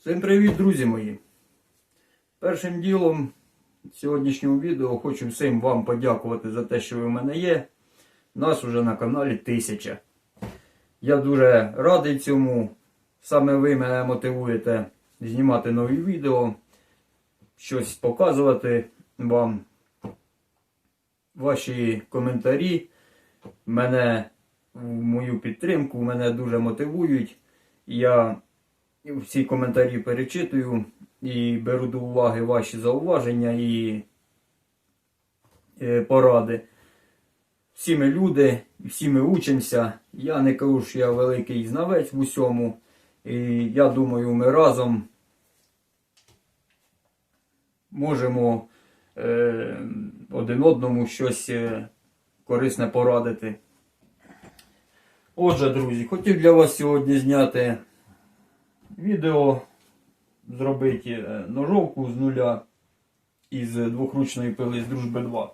Всім привіт, друзі мої! Першим ділом сьогоднішнього відео хочу всім вам подякувати за те, що ви в мене є. Нас уже на каналі тисяча. Я дуже радий цьому. Саме ви мене мотивуєте знімати нові відео, щось показувати вам. Ваші коментарі мене в мою підтримку, мене дуже мотивують. Я всі коментарі перечитую і беру до уваги ваші зауваження і е, поради. Всі ми люди, всі ми учимося. Я не кажу, що я великий знавець в усьому. І я думаю, ми разом можемо е, один одному щось е, корисне порадити. Отже, друзі, хотів для вас сьогодні зняти відео, зробити е, ножовку з нуля із двохручної пили з дружби 2.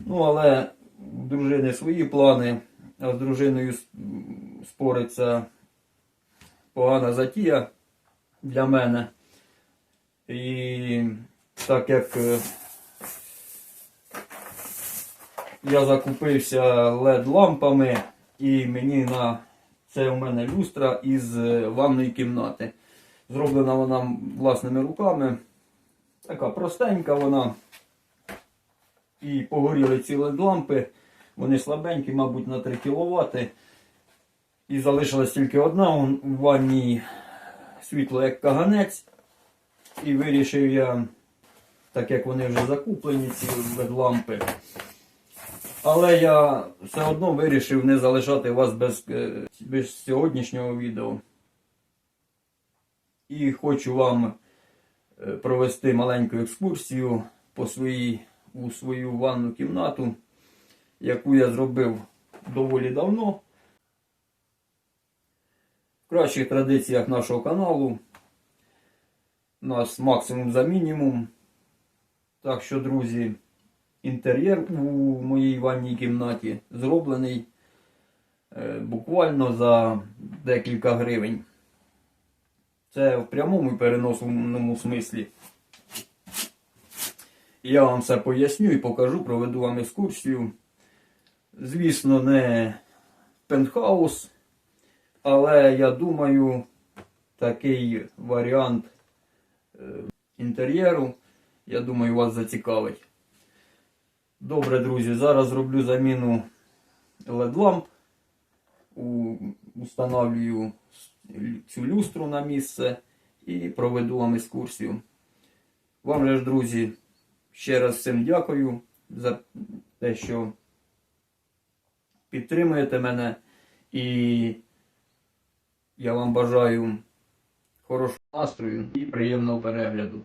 Ну, але в дружини свої плани, а з дружиною спориться погана затія для мене. І так як е, я закупився LED-лампами, і мені на це у мене люстра із е, ванної кімнати. Зроблена вона власними руками. Така простенька вона. І погоріли ці LED-лампи. Вони слабенькі, мабуть, на 3 кВт. І залишилась тільки одна у ванні світло як каганець. І вирішив я, так як вони вже закуплені, ці LED-лампи. Але я все одно вирішив не залишати вас без, е, без сьогоднішнього відео. І хочу вам е, провести маленьку екскурсію по своїй, у свою ванну кімнату, яку я зробив доволі давно. В кращих традиціях нашого каналу. У нас максимум за мінімум. Так що, друзі, інтер'єр у моїй ванній кімнаті зроблений е, буквально за декілька гривень. Це в прямому переносному смислі. Я вам все поясню і покажу, проведу вам екскурсію. Звісно, не пентхаус, але я думаю, такий варіант е, інтер'єру, я думаю, вас зацікавить. Добре, друзі, зараз зроблю заміну LED-ламп. Установлюю цю люстру на місце і проведу вам екскурсію. Вам же ж, друзі, ще раз всім дякую за те, що підтримуєте мене. І я вам бажаю хорошого настрою і приємного перегляду.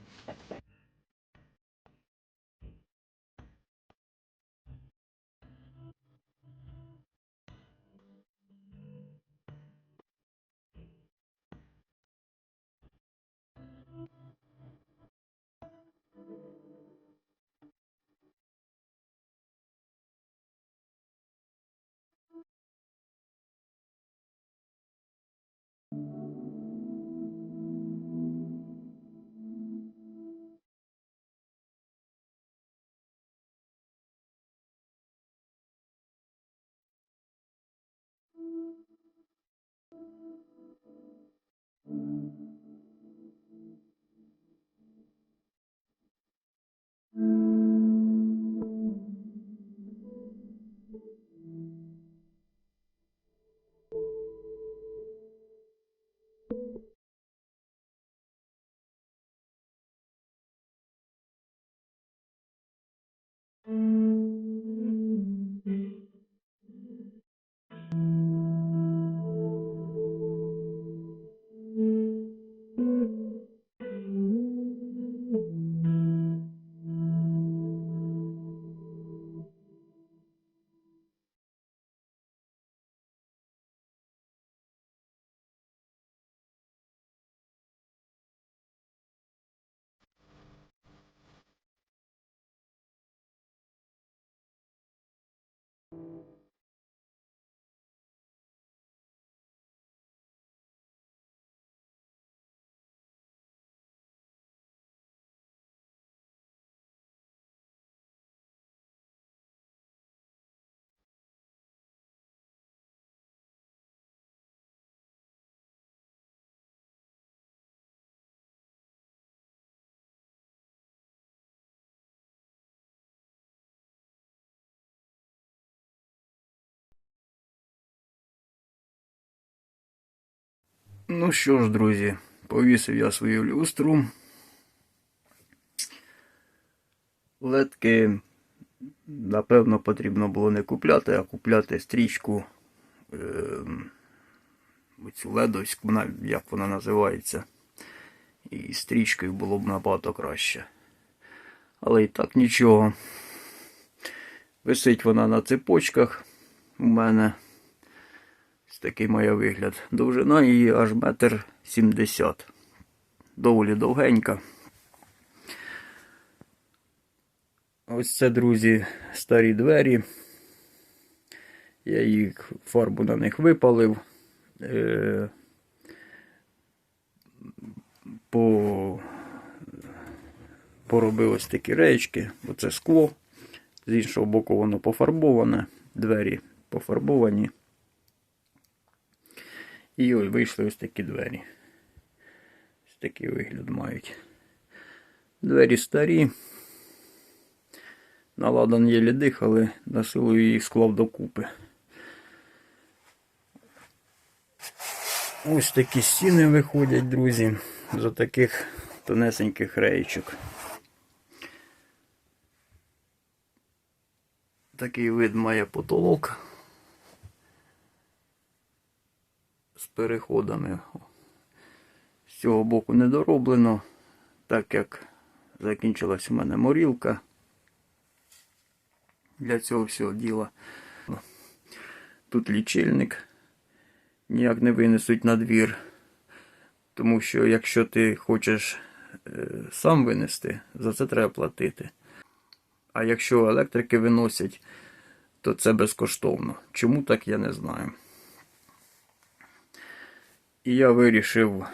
thank you Ну що ж, друзі, повісив я свою люстру. Ледки, напевно, потрібно було не купляти, а купляти стрічку. Е, цю ледовську, вона, як вона називається. І стрічкою було б набагато краще. Але і так нічого. Висить вона на цепочках у мене. Такий має вигляд. Довжина її аж метр сімдесят. Доволі довгенька. Ось це, друзі, старі двері. Я їх фарбу на них випалив. Е, по, поробив ось такі речки, бо це скло. З іншого боку, воно пофарбоване, двері пофарбовані. І ось вийшли ось такі двері. Ось такий вигляд мають. Двері старі. Наладан єлі дихали, на силу їх склав докупи. Ось такі стіни виходять, друзі, з таких тонесеньких реєчок. Такий вид має потолок з переходами. З цього боку не дороблено, так як закінчилась у мене морілка для цього всього діла. Тут лічильник ніяк не винесуть на двір. Тому що якщо ти хочеш е, сам винести, за це треба платити. А якщо електрики виносять, то це безкоштовно. Чому так, я не знаю. І я вирішив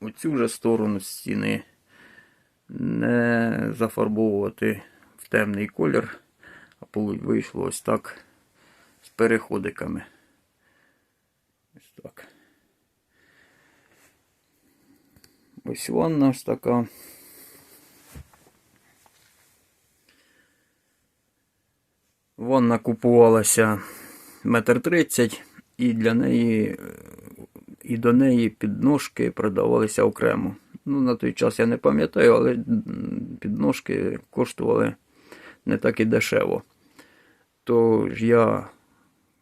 оцю же сторону стіни не зафарбовувати в темний колір, а вийшло ось так з переходиками. Ось так. Ось ванна ось така. Ванна купувалася метр тридцять і для неї і до неї підножки продавалися окремо. Ну, на той час я не пам'ятаю, але підножки коштували не так і дешево. Тож я,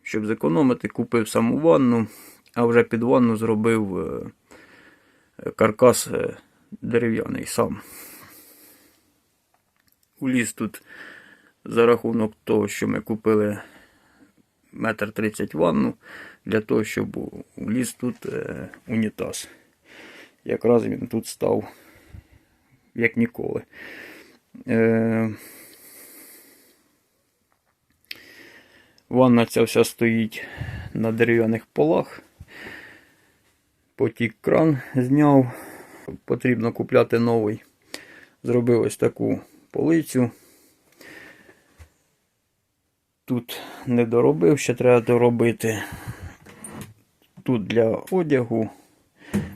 щоб зекономити, купив саму ванну, а вже під ванну зробив е, каркас е, дерев'яний сам. Уліз тут за рахунок того, що ми купили метр тридцять ванну, для того, щоб уліз тут е, унітаз. Якраз він тут став, як ніколи. Е, Ванна ця вся стоїть на дерев'яних полах. Потік кран зняв. Потрібно купляти новий. Зробив ось таку полицю. Тут не доробив, ще треба доробити. Тут для одягу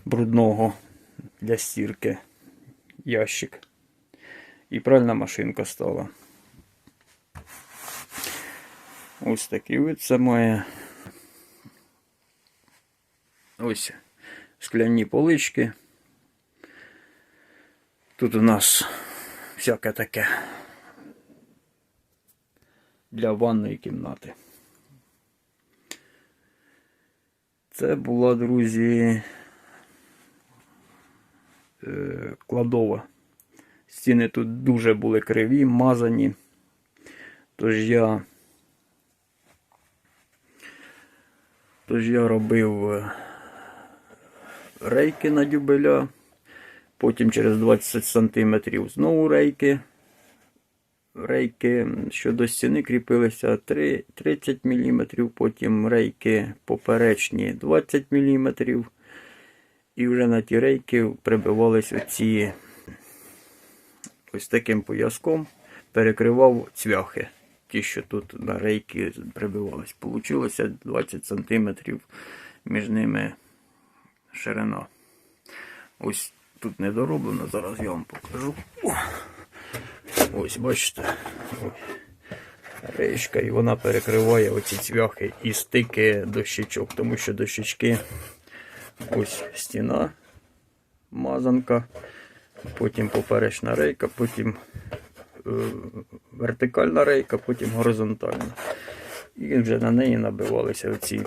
брудного, для стірки ящик. І пральна машинка стала. Ось такий вид це має. Ось скляні полички. Тут у нас всяке таке для ванної кімнати. Це була, друзі, е, кладова. Стіни тут дуже були криві, мазані. Тож я Тож я робив е, рейки на дюбеля, потім через 20 см знову рейки. Рейки, що до стіни кріпилися 3, 30 мм, потім рейки поперечні 20 мм. І вже на ті рейки прибивались оці ось таким пояском, перекривав цвяхи ті, що тут на рейки прибивались. Получилося 20 см між ними ширина. Ось тут не дороблено, зараз я вам покажу. Ось, бачите, рейшка, і вона перекриває оці цвяхи і стики дощечок, тому що дощечки Ось стіна, мазанка, потім поперечна рейка, потім е, вертикальна рейка, потім горизонтальна. І вже на неї набивалися оці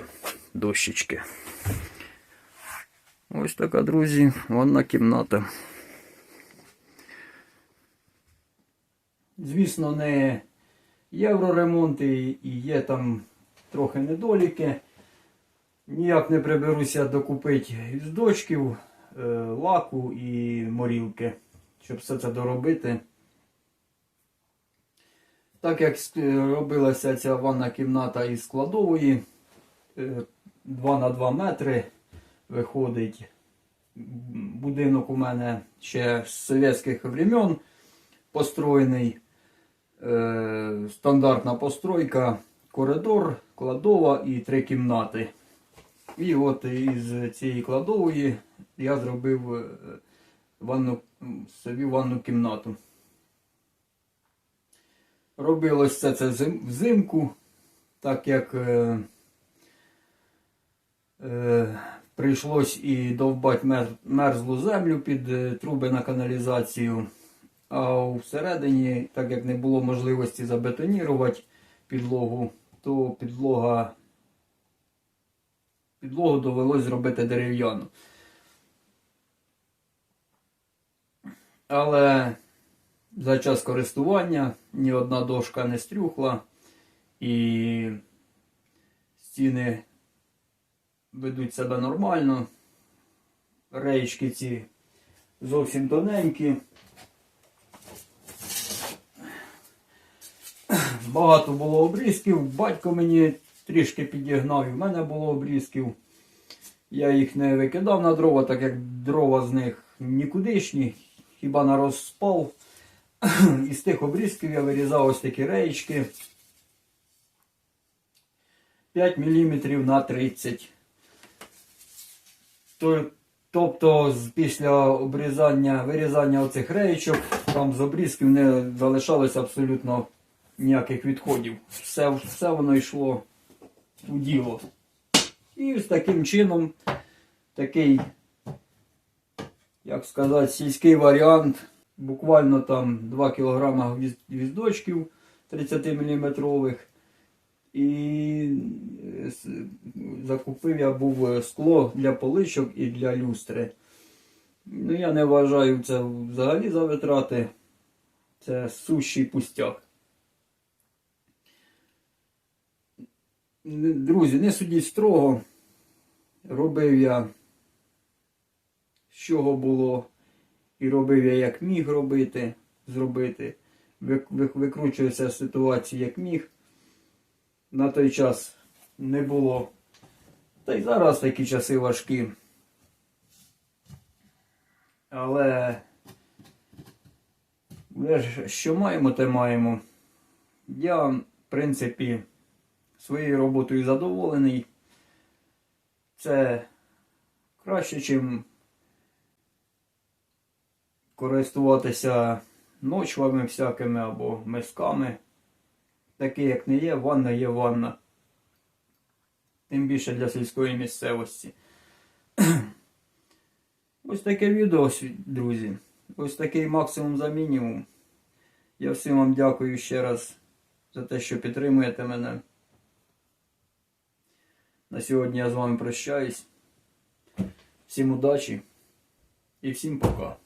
дощечки. Ось така, друзі, ванна кімната. Звісно, не євроремонти і є там трохи недоліки. Ніяк не приберуся докупити із дочків, е, лаку і морілки, щоб все це доробити. Так як робилася ця ванна кімната із складової, 2 на 2 метри виходить. Будинок у мене ще з совєтських времен построєний. Е, стандартна постройка, коридор, кладова і три кімнати. І от із цієї кладової я зробив е, ванну, собі ванну кімнату. Робилось все це взимку, так як е, е, прийшлось і довбати мерзлу землю під е, труби на каналізацію. А всередині, так як не було можливості забетонірувати підлогу, то підлога, підлогу довелось зробити дерев'яну. Але за час користування ні одна дошка не стрюхла і стіни ведуть себе нормально. Реєчки ці зовсім тоненькі. Багато було обрізків. Батько мені трішки підігнав, і в мене було обрізків. Я їх не викидав на дрова, так як дрова з них нікудишні, хіба на розпал. Із тих обрізків я вирізав ось такі реєчки. 5 мм на 30 Тобто після обрізання, вирізання оцих реєчок, там з обрізків не залишалось абсолютно ніяких відходів. Все, все воно йшло у діло. І з таким чином такий, як сказати, сільський варіант. Буквально там 2 кг гвіздочків 30 мм. І е, закупив я був е, скло для поличок і для люстри. Ну, я не вважаю це взагалі за витрати. Це сущий пустяк. Друзі, не судіть строго. Робив я, з чого було, і робив я як міг робити, зробити. Ви- ви- Викручуюся з ситуації як міг. На той час не було. Та й зараз такі часи важкі. Але що маємо, те маємо. Я, в принципі, своєю роботою задоволений. Це краще, чим користуватися ночвами всякими або мисками. Таке, як не є, ванна є ванна. Тим більше для сільської місцевості. Ось таке відео, друзі. Ось такий максимум за мінімум. Я всім вам дякую ще раз за те, що підтримуєте мене. На сьогодні я з вами прощаюсь. Всім удачі і всім пока.